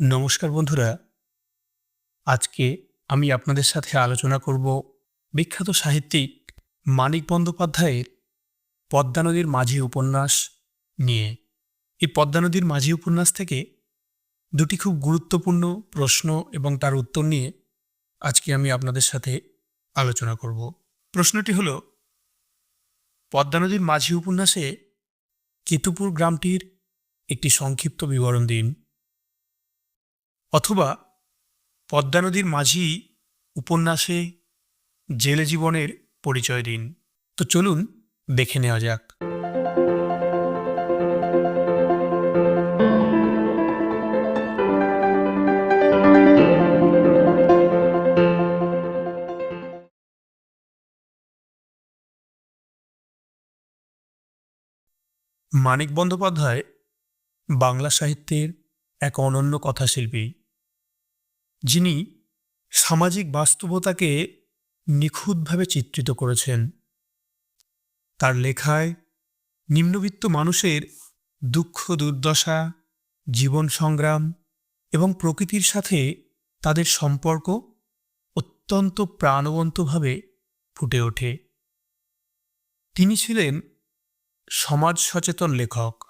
নমস্কার বন্ধুরা। আজকে আমি আপনাদের সাথে আলোচনা করব বিখ্যাত সাহিত্যিক মানিক বন্দ্যোপাধ্যায়ের পদ্মা নদীর মাঝি উপন্যাস নিয়ে। এই পদ্মা নদীর মাঝি উপন্যাস থেকে দুটি খুব গুরুত্বপূর্ণ প্রশ্ন এবং তার উত্তর নিয়ে আজকে আমি আপনাদের সাথে আলোচনা করব। প্রশ্নটি হল, পদ্মা নদীর মাঝি উপন্যাসে কেতুপুর গ্রামটির একটি সংক্ষিপ্ত বিবরণ দিন। অথবা পদ্মা নদীর মাঝি উপন্যাসে জেলে জীবনের পরিচয় দিন। তো চলুন দেখে নেওয়া যাক। মানিক বন্দ্যোপাধ্যায় বাংলা সাহিত্যের এক অনন্য কথাশিল্পী। যিনি সামাজিক বাস্তবতাকে নিখুঁতভাবে চিত্রিত করেছেন। তার লেখায় নিম্নবিত্ত মানুষের দুঃখ, দুর্দশা, জীবন সংগ্রাম এবং প্রকৃতির সাথে তাদের সম্পর্ক অত্যন্ত প্রাণবন্তভাবে ফুটে ওঠে। তিনি ছিলেন সমাজ সচেতন লেখক,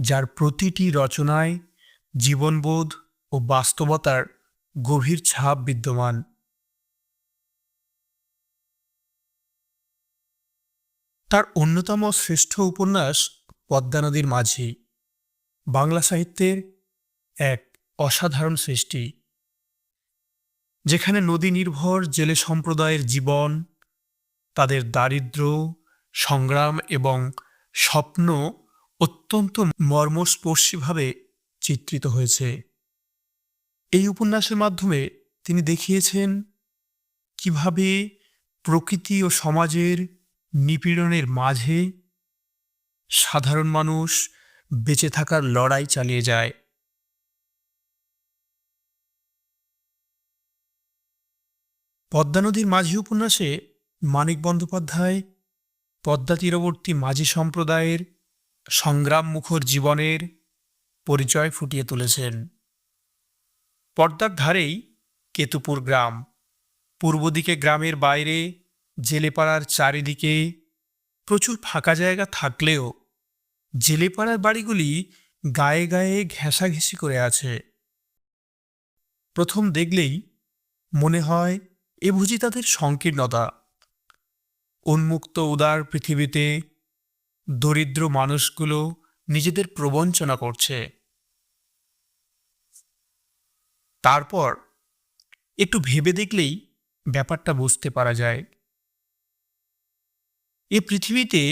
যার প্রতিটি রচনায় জীবনবোধ ও বাস্তবতার গভীর ছাপ বিদ্যমান। তার অন্যতম শ্রেষ্ঠ উপন্যাস পদ্মা নদীর মাঝি। বাংলা সাহিত্যের এক অসাধারণ সৃষ্টি। যেখানে নদী নির্ভর জেলে সম্প্রদায়ের জীবন, তাদের দারিদ্র, সংগ্রাম এবং স্বপ্ন অত্যন্ত মর্মস্পর্শীভাবে চিত্রিত হয়েছে। এই উপন্যাসের মাধ্যমে তিনি দেখিয়েছেন কীভাবে প্রকৃতি ও সমাজের নিপীড়নের মাঝে সাধারণ মানুষ বেঁচে থাকার লড়াই চালিয়ে যায়। পদ্মা নদীর মাঝি উপন্যাসে মানিক বন্দ্যোপাধ্যায় পদ্মা তীরবর্তী মাঝি সম্প্রদায়ের সংগ্রাম মুখর জীবনের পরিচয় ফুটিয়ে তুলেছেন। পর্দার ধারেই কেতুপুর গ্রাম। পূর্ব দিকে গ্রামের বাইরে, জেলেপাড়ার চারিদিকে প্রচুর ফাঁকা জায়গা থাকলেও জেলেপাড়ার বাড়িগুলি গায়ে গায়ে ঘেঁষাঘেঁষি করে আছে। প্রথম দেখলেই মনে হয় এ বুঝি তাদের সংকীর্ণতা। উন্মুক্ত উদার পৃথিবীতে দরিদ্র মানুষগুলো নিজেদের প্রবঞ্চনা করছে। তারপর একটু ভেবে দেখলেই ব্যাপারটা বুঝতে পারা যায়। এ পৃথিবীতে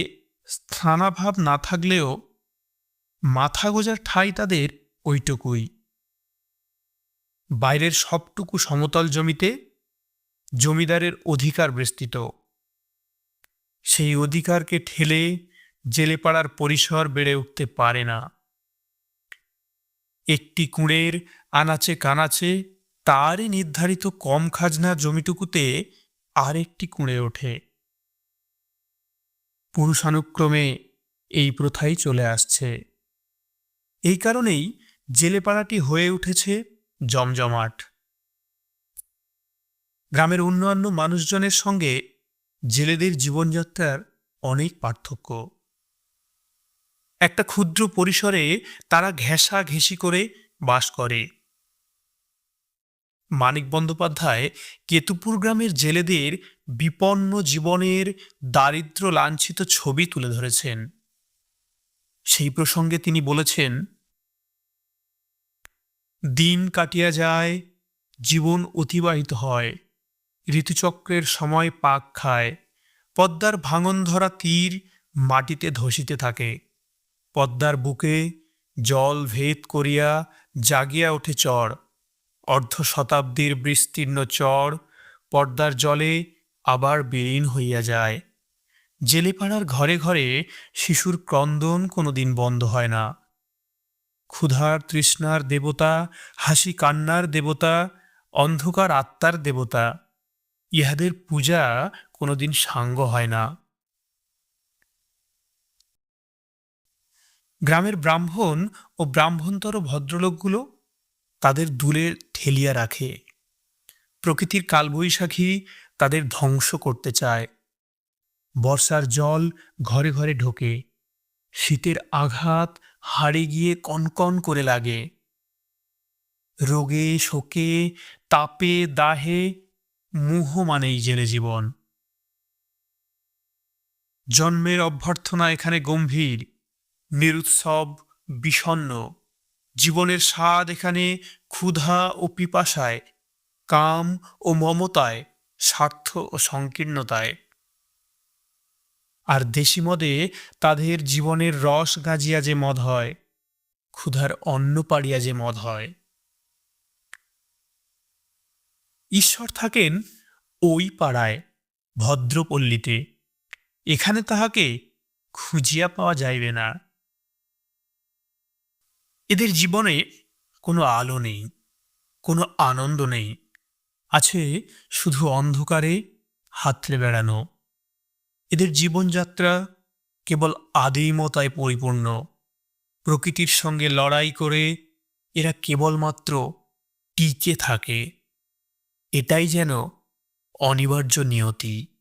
স্থানাভাব না থাকলেও মাথা গোজার ঠাঁই তাদের ওইটুকুই। বাইরের সবটুকু সমতল জমিতে জমিদারের অধিকার বিস্তৃত সেই অধিকারকে ঠেলে জেলেপাড়ার পরিসর বেড়ে উঠতে পারে না। একটি কুঁড়ের আনাচে কানাচে তারই নির্ধারিত কম খাজনা জমিটুকুতে আরেকটি কুঁড়ে ওঠে। পুরুষানুক্রমে এই প্রথাই চলে আসছে। এই কারণেই জেলেপাড়াটি হয়ে উঠেছে জমজমাট। গ্রামের অন্যান্য মানুষজনের সঙ্গে জেলেদের জীবনযাত্রার অনেক পার্থক্য। একটা ক্ষুদ্র পরিসরে তারা ঘেঁষা ঘেঁষি করে বাস করে। মানিক বন্দ্যোপাধ্যায় কেতুপুর গ্রামের জেলেদের বিপন্ন জীবনের দারিদ্র লাঞ্ছিত ছবি তুলে ধরেছেন। সেই প্রসঙ্গে তিনি বলেছেন, দিন কাটিয়া যায়, জীবন অতিবাহিত হয়, ঋতুচক্রের সময় পাক খায়, পদ্মার ভাঙন ধরা তীর মাটিতে ধসিতে থাকে। পদ্মার বুকে জল ভেদ করিয়া জাগিয়া ওঠে চর অর্ধ শতাব্দীর বিস্তীর্ণ চর পর্দার জলে আবার বিলীন হইয়া যায়। জেলেপাড়ার ঘরে ঘরে শিশুর ক্রন্দন কোনোদিন বন্ধ হয় না। ক্ষুধার তৃষ্ণার দেবতা, হাসি কান্নার দেবতা, অন্ধকার আত্মার দেবতা, ইহাদের পূজা কোনোদিন সাঙ্গ হয় না। গ্রামের ব্রাহ্মণ ও ব্রাহ্মণতর ভদ্রলোকগুলো তাদের দূরে ঠেলিয়া রাখে। প্রকৃতির কালবৈশাখী তাদের ধ্বংস করতে চায়। বর্ষার জল ঘরে ঘরে ঢোকে। শীতের আঘাত হাড়ে গিয়ে কনকন করে লাগে। রোগে, শোকে, তাপে, দাহে মুহ মানেই জেলে জীবন। জন্মের অভ্যর্থনা এখানে গম্ভীর, নিরুৎসব বিষণ্ন জীবনের স্বাদ এখানে ক্ষুধা ও পিপাসায়, কাম ও মমতায়, স্বার্থ ও সংকীর্ণতায়। আর দেশি মদে তাদের জীবনের রস গাজিয়া যে মদ হয়, ক্ষুধার অন্ন পাড়িয়া যে মদ হয়। ঈশ্বর থাকেন ওই পাড়ায়, ভদ্রপল্লীতে। এখানে তাহাকে খুঁজিয়া পাওয়া যাইবে না। এদের জীবনে কোনো আলো নেই, কোনো আনন্দ নেই, আছে শুধু অন্ধকারে হাতড়ে বেড়ানো। এদের জীবনযাত্রা কেবল আদিমতায় পরিপূর্ণ। প্রকৃতির সঙ্গে লড়াই করে এরা কেবলমাত্র টিকে থাকে। এটাই যেন অনিবার্য নিয়তি।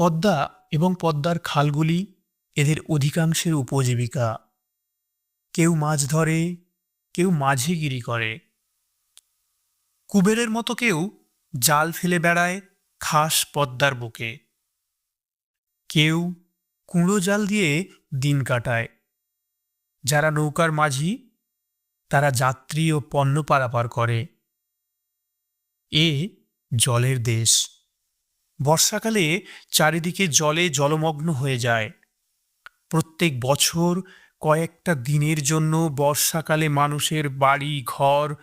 পদ্মা এবং পদ্মার খালগুলি এদের অধিকাংশের উপজীবিকা। কেউ মাছ ধরে, কেউ মাঝিগিরি করে। কুবেরের মতো কেউ জাল ফেলে বেড়ায় খাস পদ্মার বুকে। কেউ কুঁড়ো জাল দিয়ে দিন কাটায়। যারা নৌকার মাঝি, তারা যাত্রী ও পণ্য পারাপার করে। এ জলের দেশ। বর্ষাকালে চারিদিকে জলে জলমগ্ন হয়ে যায়। প্রত্যেক বছর কয়েকটা দিনের জন্য বর্ষাকালে মানুষের বাড়ি, ঘর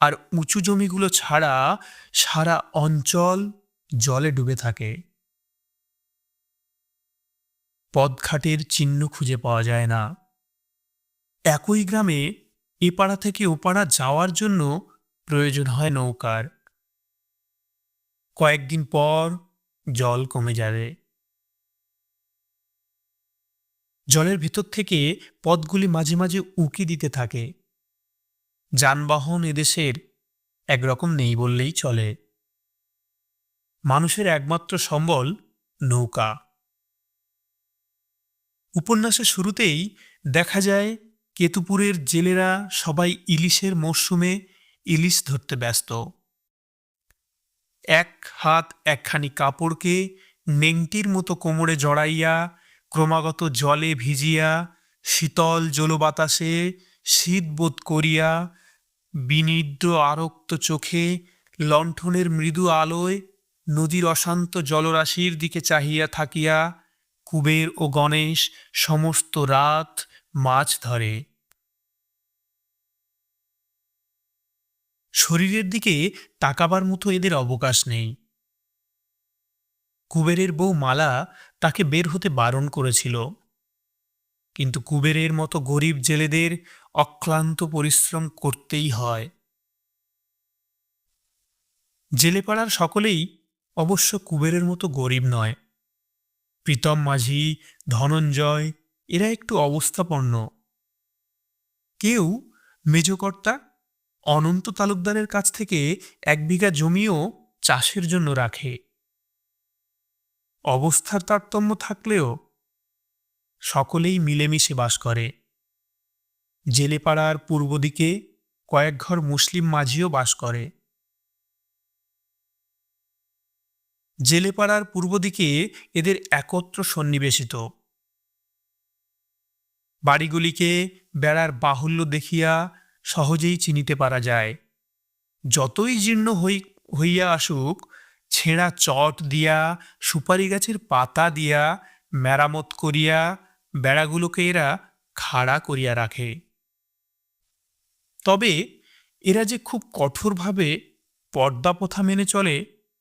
আর উঁচু জমিগুলো ছাড়া সারা অঞ্চল জলে ডুবে থাকে। পদঘাটের চিহ্ন খুঁজে পাওয়া যায় না। একই গ্রামে এপাড়া থেকে ওপাড়া যাওয়ার জন্য প্রয়োজন হয় নৌকার। কয়েকদিন পর জল কমে যাবে। জলের ভিতর থেকে পথগুলি মাঝে মাঝে উকি দিতে থাকে। যানবাহন এদেশের একরকম নেই বললেই চলে। মানুষের একমাত্র সম্বল নৌকা। উপন্যাসের শুরুতেই দেখা যায়, কেতুপুরের জেলেরা সবাই ইলিশের মরশুমে ইলিশ ধরতে ব্যস্ত। এক হাত একখানি কাপড়কে নেংটির মতো কোমরে জড়াইয়া ক্রমাগত জলে ভিজিয়া, শীতল জলবাতাসে শীত বোধ করিয়া বিনিদ্র আরক্ত চোখে লণ্ঠনের মৃদু আলোয় নদীর অশান্ত জলরাশির দিকে চাহিয়া থাকিয়া, কুবের ও গণেশ সমস্ত রাত মাছ ধরে। শরীরের দিকে তাকাবার মতো এদের অবকাশ নেই। কুবেরের বউ মালা তাকে বের হতে বারণ করেছিল। কিন্তু কুবেরের মতো গরিব জেলেদের অক্লান্ত পরিশ্রম করতেই হয়। জেলেপাড়ার সকলেই অবশ্য কুবেরের মতো গরিব নয়। প্রীতম মাঝি, ধনঞ্জয়, এরা একটু অবস্থাপন্ন। কেউ মেজকর্তা অনন্ত তালুকদারের কাছ থেকে এক বিঘা জমিও চাষের জন্য রাখে। অবস্থার তারতম্য থাকলেও সকলেই মিলেমিশে বাস করে। জেলেপাড়ার পূর্ব দিকে কয়েক ঘর মুসলিম মাঝিও বাস করে। জেলেপাড়ার পূর্ব দিকে এদের একত্র সন্নিবেশিত। বাড়িগুলিকে বেড়ার বাহুল্য দেখিয়া সহজেই চিনিতে পারা যায়। যতই জীর্ণ হই, হইয়া আসুক, ছেঁড়া চট দিয়া, সুপারি গাছের পাতা দিয়া, মেরামত করিয়া, বেড়াগুলোকে এরা খাড়া করিয়া রাখে। তবে এরা যে খুব কঠোরভাবে পর্দা প্রথা মেনে চলে,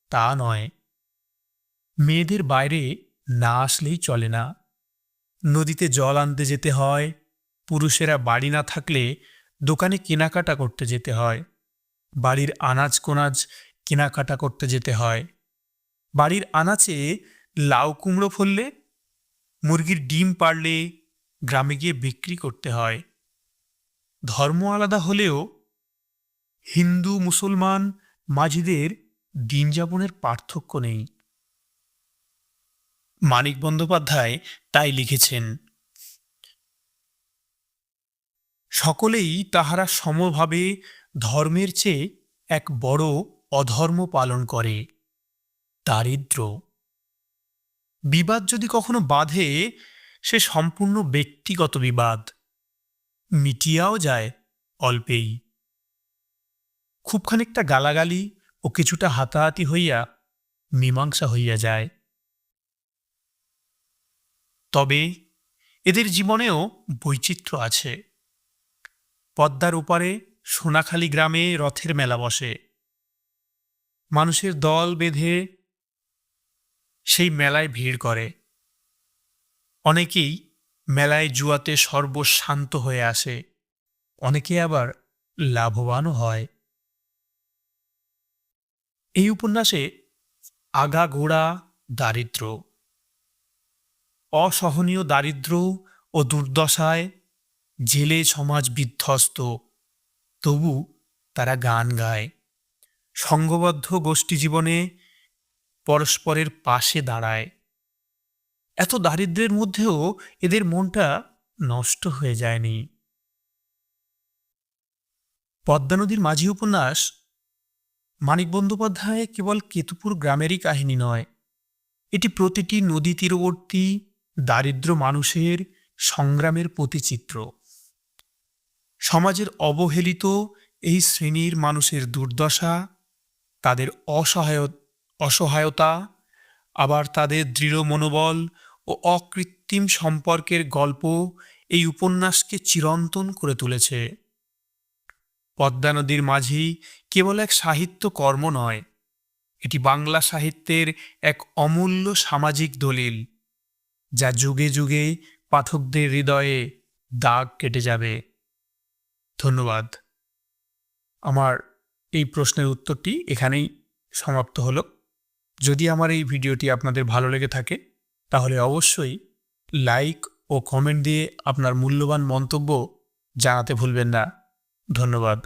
তা নয়। মেয়েদের বাইরে না আসলেই চলে না। নদীতে জল আনতে যেতে হয়, পুরুষেরা বাড়ি না থাকলে দোকানে কেনাকাটা করতে যেতে হয়। বাড়ির আনাজ কোনাজ কেনাকাটা করতে যেতে হয়। বাড়ির আনাচে লাউ কুমড়ো ফললে, মুরগির ডিম পারলে গ্রামে গিয়ে বিক্রি করতে হয়। ধর্ম আলাদা হলেও হিন্দু, মুসলমান মাঝিদের দিন যাপনের পার্থক্য নেই। মানিক বন্দ্যোপাধ্যায় তাই লিখেছেন সকলেই তাহারা সমভাবে ধর্মের চেয়ে এক বড় অধর্ম পালন করে। দারিদ্র। বিবাদ যদি কখনো বাঁধে, সে সম্পূর্ণ ব্যক্তিগত বিবাদ। মিটিয়াও যায় অল্পেই। খুব খানিকটা গালাগালি ও কিছুটা হাতাহাতি হইয়া মীমাংসা হইয়া যায়। তবে এদের জীবনেও বৈচিত্র্য আছে। পদ্মার ওপারে সোনাখালী গ্রামে রথের মেলা বসে। মানুষের দল বেঁধে সেই মেলায় ভিড় করে। অনেকেই মেলায় জুয়াতে সর্বশান্ত হয়ে আসে, অনেকে আবার লাভবানও হয়। এই উপন্যাসে আগা আগাগোড়া দারিদ্র অসহনীয় দারিদ্র ও দুর্দশায় জেলে সমাজ বিধ্বস্ত, তবু তারা গান গায়। সঙ্গবদ্ধ গোষ্ঠী জীবনে পরস্পরের পাশে দাঁড়ায়। এত দারিদ্র্যের মধ্যেও এদের মনটা নষ্ট হয়ে যায়নি। পদ্মা নদীর মাঝি উপন্যাস মানিক বন্দ্যোপাধ্যায় কেবল কেতুপুর গ্রামেরই কাহিনী নয়, এটি প্রতিটি নদী তীরবর্তী দারিদ্র মানুষের সংগ্রামের প্রতিচিত্র। সমাজের অবহেলিত এই শ্রেণির মানুষের দুর্দশা, তাদের অসহায় অসহায়তা, আবার তাদের দৃঢ় মনোবল ও অকৃত্রিম সম্পর্কের গল্প এই উপন্যাসকে চিরন্তন করে তুলেছে। পদ্মা নদীর মাঝি কেবল এক সাহিত্য কর্ম নয়, এটি বাংলা সাহিত্যের এক অমূল্য সামাজিক দলিল, যা যুগে যুগে পাঠকদের হৃদয়ে দাগ কেটে যাবে। ধন্যবাদ। আমার এই প্রশ্নের উত্তরটি এখানেই সমাপ্ত হলো। যদি আমার এই ভিডিওটি আপনাদের ভালো লেগে থাকে, তাহলে অবশ্যই লাইক ও কমেন্ট দিয়ে আপনার মূল্যবান মন্তব্য জানাতে ভুলবেন না। ধন্যবাদ।